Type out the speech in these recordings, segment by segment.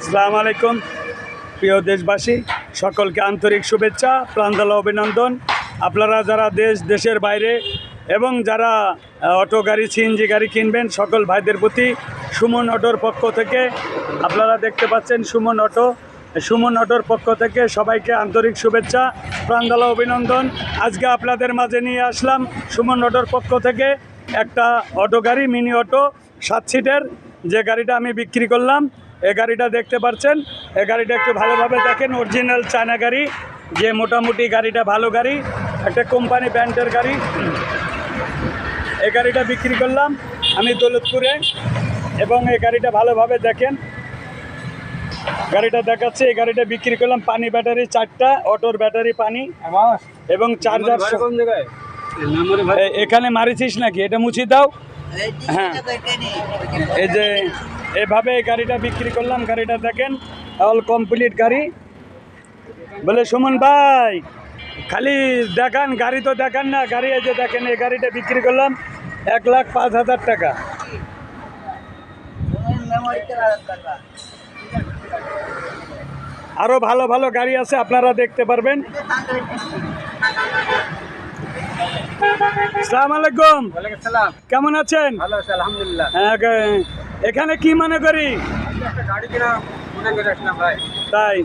আসসালামু আলাইকুম, প্রিয় দেশবাসী, সকলকে আন্তরিক শুভেচ্ছা প্রাঞ্জল অভিনন্দন। আপনারা যারা দেশ, দেশের বাইরে এবং যারা অটো গাড়ি, সিএনজি গাড়ি কিনবেন, সকল ভাইদের প্রতি সুমন অটোর পক্ষ থেকে আপনারা দেখতে পাচ্ছেন সুমন অটো। সুমন অটোর পক্ষ থেকে সবাইকে আন্তরিক শুভেচ্ছা প্রাঞ্জল অভিনন্দন। আজকে আপনাদের মাঝে নিয়ে আসলাম সুমন অটোর পক্ষ থেকে একটা অটো গাড়ি, মিনি অটো, সাত সিটের। যে গাড়িটা আমি বিক্রি করলাম এই গাড়িটা দেখতে পাচ্ছেন এই গাড়িটা একটু ভালোভাবে দেখেন অরিজিনাল চায়না গাড়ি যে মোটামুটি গাড়িটা ভালো গাড়ি একটা কোম্পানি ব্র্যান্ডের গাড়ি। এই গাড়িটা বিক্রি করলাম আমি দৌলতপুরে এবং এই গাড়িটা ভালোভাবে দেখেন। গাড়িটা দেখাচ্ছে এই গাড়িটা বিক্রি করলাম পানি ব্যাটারি চারটা অটোর ব্যাটারি পানি এবং চার্জার এখানে মারিছিস নাকি? এটা মুছি দাও। হ্যাঁ। এই যে এভাবে গাড়িটা বিক্রি করলাম, গাড়িটা দেখেন অল কমপ্লিট গাড়ি। বলে, সুমন ভাই, খালি দেখান, গাড়ি তো দেখান না, গাড়ি এই যে দেখেন, এই গাড়িটা বিক্রি করলাম এক লাখ পাঁচ হাজার টাকা। আরও ভালো ভালো গাড়ি আছে, আপনারা দেখতে পারবেন। সালাম আলাইকুম। কেমন আছেন? হ্যাঁ, এখানে কি মনে করি? তাই।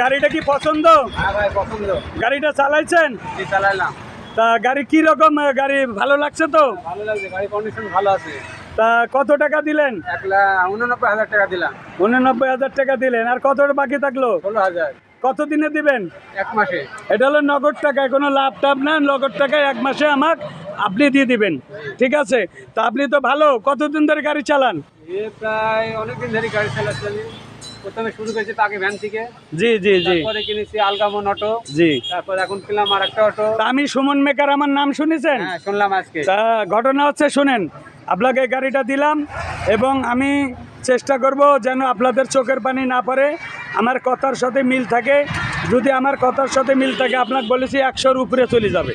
গাড়িটা কি পছন্দ? হ্যাঁ গাড়িটা চালাইছেন? তা গাড়ি কি রকম গাড়ি ভালো লাগছে তো? ভালো লাগছে গাড়ি কন্ডিশন ভালো আছে। তা কত টাকা দিলেন? এক লাখ উননব্বই হাজার টাকা দিলাম। উননব্বই হাজার টাকা দিলেন। আর কত বাকি থাকল? ষোলো হাজার। কত দিনে দিবেন? এক মাসে। এটা হলো নগদ টাকায় কোনো লাভ টাভ না নগদ টাকায় এক মাসে আমার আপনি দিয়ে দিবেন। ঠিক আছে? তা আপনি তো ভালো কতদিন ধরে গাড়ি চালান? প্রায় অনেকদিন ধরে গাড়ি চালাচ্ছি প্রথমে শুরু করেছি তাকে ভ্যান থেকে। জি জি জি। তারপরে কিনেছি আলগামন অটো। জি। তারপর এখন কিনলাম আর একটা অটো আমি সুমন মেকার আমার নাম শুনেছেন? হ্যাঁ শুনলাম আজকে। তা ঘটনা হচ্ছে শুনেন আপনাকে এই গাড়িটা দিলাম এবং আমি চেষ্টা করব যেন আপনাদের চোখের পানি না পড়ে। আমার কথার সাথে মিল থাকে। যদি আমার কথার সাথে মিল থাকে আপনাকে বলেছি একশোর উপরে চলে যাবে।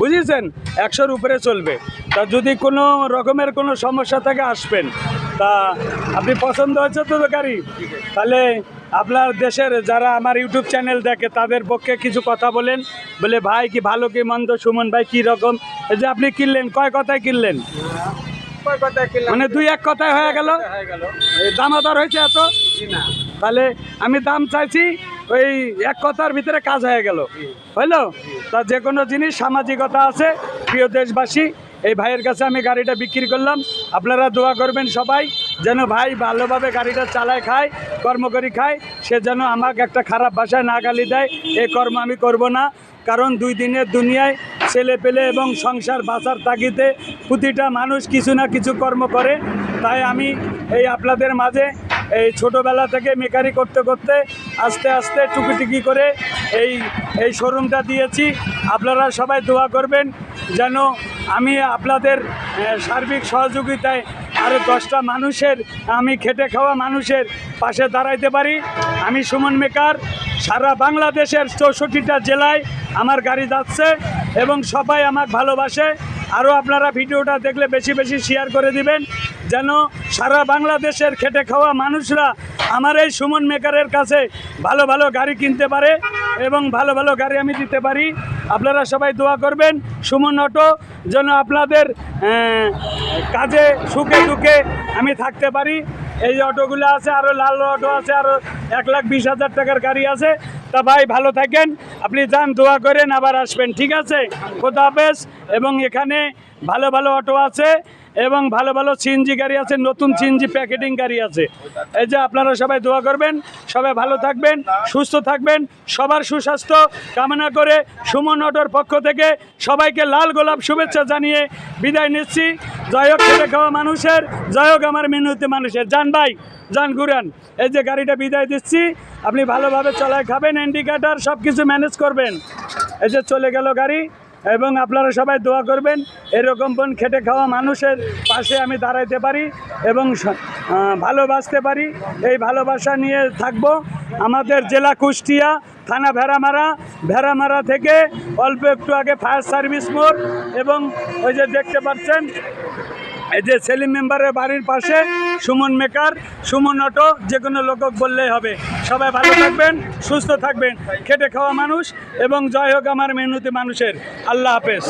বুঝেছেন? একশোর উপরে চলবে। তা যদি কোনো রকমের কোনো সমস্যা থাকে আসবেন। তা আপনি পছন্দ হয়েছে তো গাড়ি তাহলে আপনার দেশের যারা আমার ইউটিউব চ্যানেল দেখে তাদের পক্ষে কিছু কথা বলেন। বলে ভাই কি ভালো কি মন্দ সুমন ভাই কি রকম? এই যে আপনি কিনলেন কয় কথায় কিনলেন? মানে দুই এক কথায় হয়ে গেল? দামাদার হয়েছে এত? না। তাহলে আমি দাম চাইছি ওই এক কথার ভিতরে কাজ হয়ে গেল। হইল? তা যে কোনো জিনিস সামাজিকতা আছে, প্রিয় দেশবাসী, এই ভাইয়ের কাছে আমি গাড়িটা বিক্রি করলাম। আপনারা দোয়া করবেন সবাই, যেন ভাই ভালোভাবে গাড়িটা চালায় খায়, কর্ম করি খায়, সে যেন আমাকে একটা খারাপ ভাষায় না গালি দেয়, এই কর্ম আমি করব না। কারণ দুই দিনের দুনিয়ায় ছেলে পেলে এবং সংসার বাঁচার তাগিদে প্রতিটা মানুষ কিছু না কিছু কর্ম করে। তাই আমি এই আপনাদের মাঝে এই ছোটোবেলা থেকে মেকারি করতে করতে আস্তে আস্তে টুকিটুকি করে এই এই শোরুমটা দিয়েছি। আপনারা সবাই দোয়া করবেন যেন আমি আপনাদের সার্বিক সহযোগিতায় আরও দশটা মানুষের, আমি খেটে খাওয়া মানুষের পাশে দাঁড়াইতে পারি। আমি সুমন মেকার, সারা বাংলাদেশের চৌষট্টিটা জেলায় আমার গাড়ি যাচ্ছে এবং সবাই আমাকে ভালোবাসে। আরও আপনারা ভিডিওটা দেখলে বেশি বেশি শেয়ার করে দিবেন, যেন সারা বাংলাদেশের খেটে খাওয়া মানুষরা আমার এই সুমন মেকারের কাছে ভালো ভালো গাড়ি কিনতে পারে এবং ভালো ভালো গাড়ি আমি দিতে পারি। আপনারা সবাই দোয়া করবেন, সুমন অটো যেন আপনাদের কাজে সুখে দুঃখে আমি থাকতে পারি। এই অটোগুলো আছে আরও লাল অটো আছে আরও এক লাখ বিশ হাজার টাকার গাড়ি আছে। তা ভাই, ভালো থাকেন। আপনি যান, দোয়া করেন, আবার আসবেন, ঠিক আছে? খোদা হাফেজ। এবং এখানে ভালো ভালো অটো আছে এবং ভালো ভালো সিএনজি গাড়ি আছে, নতুন সিএনজি প্যাকেটিং গাড়ি আছে। এই যে আপনারা সবাই দোয়া করবেন, সবাই ভালো থাকবেন, সুস্থ থাকবেন, সবার সুস্বাস্থ্য কামনা করে সুমন অটোর পক্ষ থেকে সবাইকে লাল গোলাপ শুভেচ্ছা জানিয়ে বিদায় নিচ্ছি। জয় হোক খাওয়া মানুষের জয় হোক, আমার মিনতি মানুষের। যান ভাই, যান ঘুরান। এই যে গাড়িটা বিদায় দিচ্ছি। আপনি ভালোভাবে চলায় খাবেন ইন্ডিকেটার সব কিছু ম্যানেজ করবেন। এই যে চলে গেল গাড়ি, এবং আপনারা সবাই দোয়া করবেন, এরকম বোন খেটে খাওয়া মানুষের পাশে আমি দাঁড়াইতে পারি এবং ভালোবাসতে পারি। এই ভালোবাসা নিয়ে থাকব। আমাদের জেলা কুষ্টিয়া, থানা ভেড়ামারা ভেড়ামারা থেকে অল্প একটু আগে ফায়ার সার্ভিস মোড় এবং ওই যে দেখতে পাচ্ছেন, এই যে সেলিম মেম্বারের বাড়ির পাশে সুমন মেকার সুমন অটো যে কোনো লোকক বললেই হবে। সবাই ভালো থাকবেন, সুস্থ থাকবেন, খেটে খাওয়া মানুষ এবং জয় হোক আমার মেহনতি মানুষের। আল্লাহ হাফেজ।